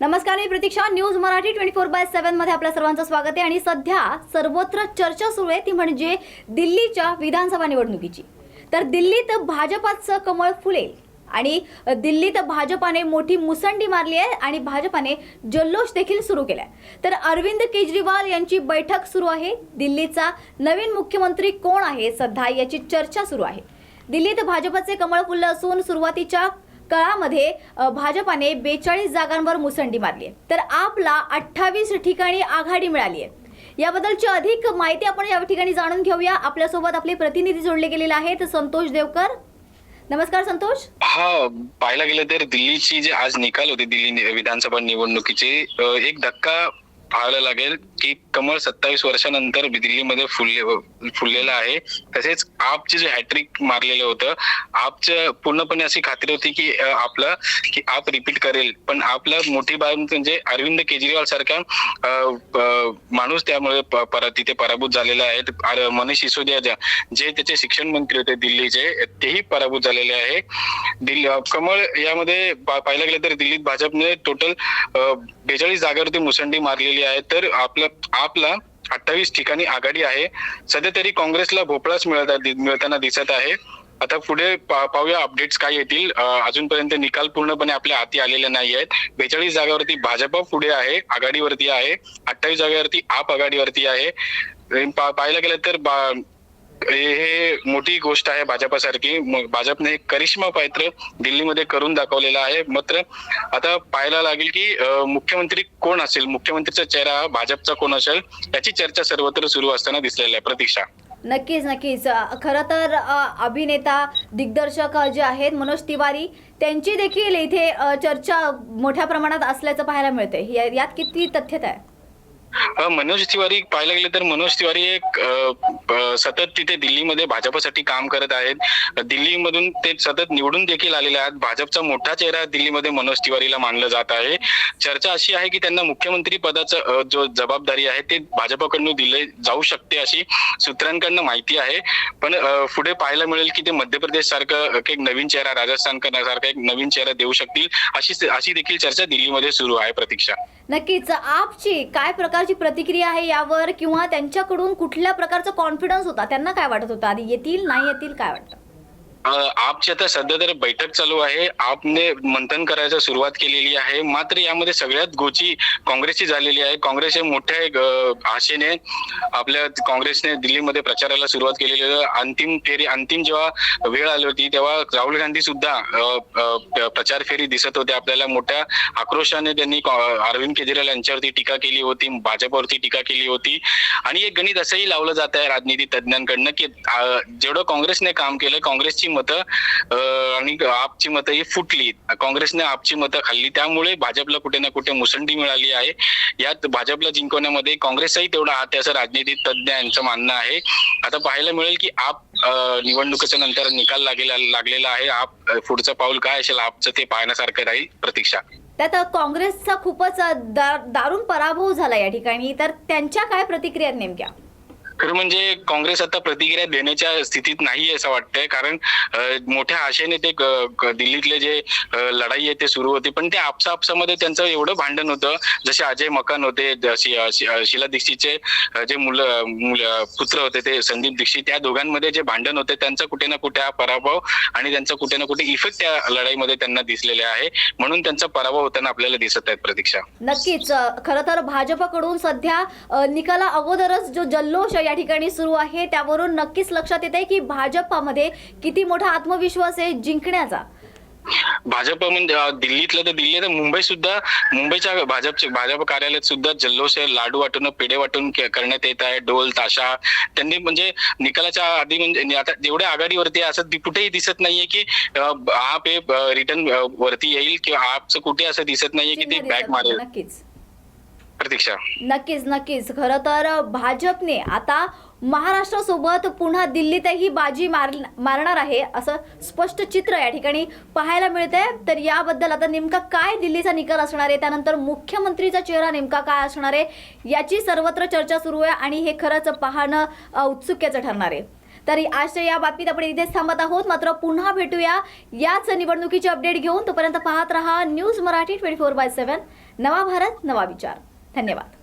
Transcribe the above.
नमस्कार मी Pratiksha. News Marathi twenty four by सेव्हनमध्ये आपल्या सर्वांचं स्वागत आहे. आणि सध्या सर्वत्र चर्चा सुरू आहे ती म्हणजे दिल्लीच्या विधानसभा निवडणुकीची. तर दिल्लीत भाजपाचं कमळ फुलेल आणि दिल्लीत भाजपाने मोठी मुसंडी मारली आहे आणि भाजपाने जल्लोष देखील सुरू केलाय. तर अरविंद केजरीवाल यांची बैठक सुरू आहे. दिल्लीचा नवीन मुख्यमंत्री कोण आहे सध्या याची चर्चा सुरू आहे. दिल्लीत भाजपचे कमळ फुललं असून सुरुवातीच्या काळामध्ये भाजपाने बेचाळीस जागांवर मुसंडी मारली आहे. तर आपला अठ्ठावीस ठिकाणी आघाडी मिळाली आहे. याबद्दलची अधिक माहिती आपण या ठिकाणी जाणून घेऊया. आपल्यासोबत आपले प्रतिनिधी जोडले गेलेले आहेत संतोष देवकर. नमस्कार संतोष. हा पाहायला गेलं तर दिल्लीची जे आज निकाल होते दिल्ली विधानसभा निवडणुकीचे एक धक्का पाहायला लागेल. की कमळ सत्तावीस वर्षानंतर दिल्लीमध्ये फुलले फुललेलं आहे. तसेच आपचे जे हॅट्रिक मारलेलं होतं आपचं पूर्णपणे अशी खात्री होती की आपलं की आप रिपीट करेल. पण आपलं मोठी बाब म्हणजे अरविंद केजरीवाल सारखा माणूस त्यामुळे प- तिथे पराभूत झालेला आहे. मनीष सिसोदिया ज्या- जे त्याचे शिक्षण मंत्री होते दिल्लीचे तेही पराभूत झालेले आहे. दिल्ली कमळ यामध्ये पा- पाहायला गेलं तर दिल्लीत भाजपने टोटल बेचाळीस जागेवरती मुसंडी मारलेली आहे. तर आपलं आपला अठ्ठावीस ठिकाणी आघाडी आहे. सध्या तरी काँग्रेसला भोपळाच मिळताना दिसत आहे. आता पुढे पाहूया अपडेट्स काय येतील. अजूनपर्यंत निकाल पूर्णपणे आपल्या हाती आलेले नाही आहेत. बेचाळीस जागेवरती भाजप पुढे आहे आघाडीवरती आहे. अठ्ठावीस जागेवरती आप आघाडीवरती आहे. पाहायला गेलं तर बा- हे मोठी गोष्ट आहे भाजपासारखी. भाजपने करिश्मा पात्र दिल्लीमध्ये करून दाखवलेला आहे. मात्र आता पाहायला लागेल की मुख्यमंत्री कोण असेल? मुख्यमंत्रीचा चेहरा भाजपचा कोण असेल? याची चर्चा सर्वत्र सुरू असताना दिसलेली आहे. प्रतीक्षा. नक्कीच नक्कीच. खरं तर अभिनेता दिग्दर्शक जे आहेत मनोज तिवारी त्यांची देखील इथे चर्चा मोठ्या प्रमाणात असल्याचं पाहायला मिळते या- यात किती तथ्यता आहे? मनोज तिवारी पाहायला गेले तर मनोज तिवारी एक सतत तिथे दिल्लीमध्ये भाजपसाठी काम करत आहेत. दिल्लीमधून ते सतत निवडून देखील आलेले आहेत. भाजपचा मोठा चेहरा दिल्लीमध्ये मनोज तिवारीला मानलं जात आहे. चर्चा अशी आहे की त्यांना मुख्यमंत्री पदाचं जो जबाबदारी आहे ते भाजपकडून दिले जाऊ शकते अशी सूत्रांकडनं माहिती आहे. पण पुढे पाहायला मिळेल की ते मध्य प्रदेश सारखं एक नवीन चेहरा राजस्थान सारखा एक नवीन चेहरा देऊ शकतील अशी अशी देखील चर्चा दिल्लीमध्ये सुरू आहे प्रतीक्षा. नक्कीच. आपची काय प्रकारची प्रतिक्रिया आहे यावर किंवा त्यांच्याकडून कुठल्या प्रकारचा कॉन्फिडन्स होता? त्यांना काय वाटत होतं? आधी येतील नाही येतील काय वाटतं? आपची आता सध्या तर बैठक चालू आहे. आपने मंथन करायला सुरुवात केलेली आहे. मात्र यामध्ये सगळ्यात गोची काँग्रेसची झालेली आहे. काँग्रेस हे मोठ्या आशेने आपल्या काँग्रेसने दिल्लीमध्ये प्रचाराला सुरुवात केलेली आहे. अंतिम फेरी अंतिम जेव्हा वेळ आली होती तेव्हा राहुल गांधी सुद्धा प्रचार फेरी दिसत होते. आपल्याला मोठ्या आक्रोशाने त्यांनी कॉ- अरविंद केजरीवाल यांच्यावरती टीका केली होती भाजपवरती टीका केली होती. आणि एक गणित असंही लावलं जात आहे राजनीती तज्ज्ञांकडनं की जेवढं काँग्रेसने काम केलं काँग्रेसची मतं आणि आपची मतं ही फुटली. काँग्रेसने आपची मतं खाल्ली. त्यामुळे भाजपला कुठे ना कुठे मुसंडी मिळाली आहे. यात भाजपला जिंकवण्यामध्ये काँग्रेसचाही तेवढा हात आहे असं राजनीती तज्ज्ञ यांचं म्हणणं आहे. आता पाहायला मिळेल की आप निवडणुकीच्या नंतर निकाल लागेला लागलेला आहे. आप पुढचं पाऊल काय असेल आपचं ते पाहण्यासारखं राहील प्रतीक्षा. त्यात काँग्रेसचा खूपच दारुण पराभव झाला या ठिकाणी. तर त्यांच्या काय प्रतिक्रिया नेमक्या? खरं म्हणजे काँग्रेस आता प्रतिक्रिया देण्याच्या स्थितीत नाहीये असं वाटतंय. कारण मोठ्या आशेने ते दिल्लीतले जे लढाई आहे ते सुरू होती. पण ते आपसापसामध्ये त्यांचं एवढं भांडण होतं. जसे अजय मकान होते शिला दीक्षितचे जे मुलं पुत्र होते ते संदीप दीक्षित त्या दोघांमध्ये जे भांडण होते त्यांचा कुठे ना कुठे हा पराभव आणि त्यांचा कुठे ना कुठे इफेक्ट त्या लढाईमध्ये त्यांना दिसलेले आहे. म्हणून त्यांचा पराभव होताना आपल्याला दिसत आहेत प्रतीक्षा. नक्कीच. खरं तर भाजपकडून सध्या निकाला अगोदरच जो जल्लोष या ठिकाणी सुरू आहे. त्यावरून नक्कीच लक्षात येत की भाजपामध्ये किती मोठा आत्मविश्वास आहे जिंकण्याचा. भाजप म्हणजे दिल्लीतलं तर दिल्ली तर मुंबई सुद्धा मुंबईच्या भाजपचे भाजप कार्यालयात सुद्धा जल्लोष आहे, लाडू वाटून पेढे वाटून करण्यात येत आहे. डोल ताशा त्यांनी म्हणजे निकालाच्या आधी म्हणजे आता जेवढ्या आघाडीवरती आहे, असं कुठेही दिसत नाहीये की आप हे रिटर्न वरती येईल किंवा आपचं कुठे असं दिसत नाहीये की ते बॅक मारेल. नक्कीच. प्रतीक्षा. नक्कीच नक्कीच. खरं तर भाजपने आता महाराष्ट्रासोबत पुन्हा दिल्लीतही बाजी मार मारणार आहे असं स्पष्ट चित्र या ठिकाणी पाहायला मिळतंय. तर याबद्दल आता नेमका काय दिल्लीचा निकाल असणार आहे? त्यानंतर मुख्यमंत्रीचा चेहरा नेमका काय असणार आहे? याची सर्वत्र चर्चा सुरू आहे आणि हे खरंच पाहणं उत्सुक्याचं ठरणार आहे. तर आजच्या या बाबतीत आपण इथेच थांबत आहोत. मात्र पुन्हा भेटूया याच निवडणुकीची अपडेट घेऊन. तोपर्यंत पाहत रहा news Marathi twenty four by seven. नवा भारत नवा विचार. धन्यवाद.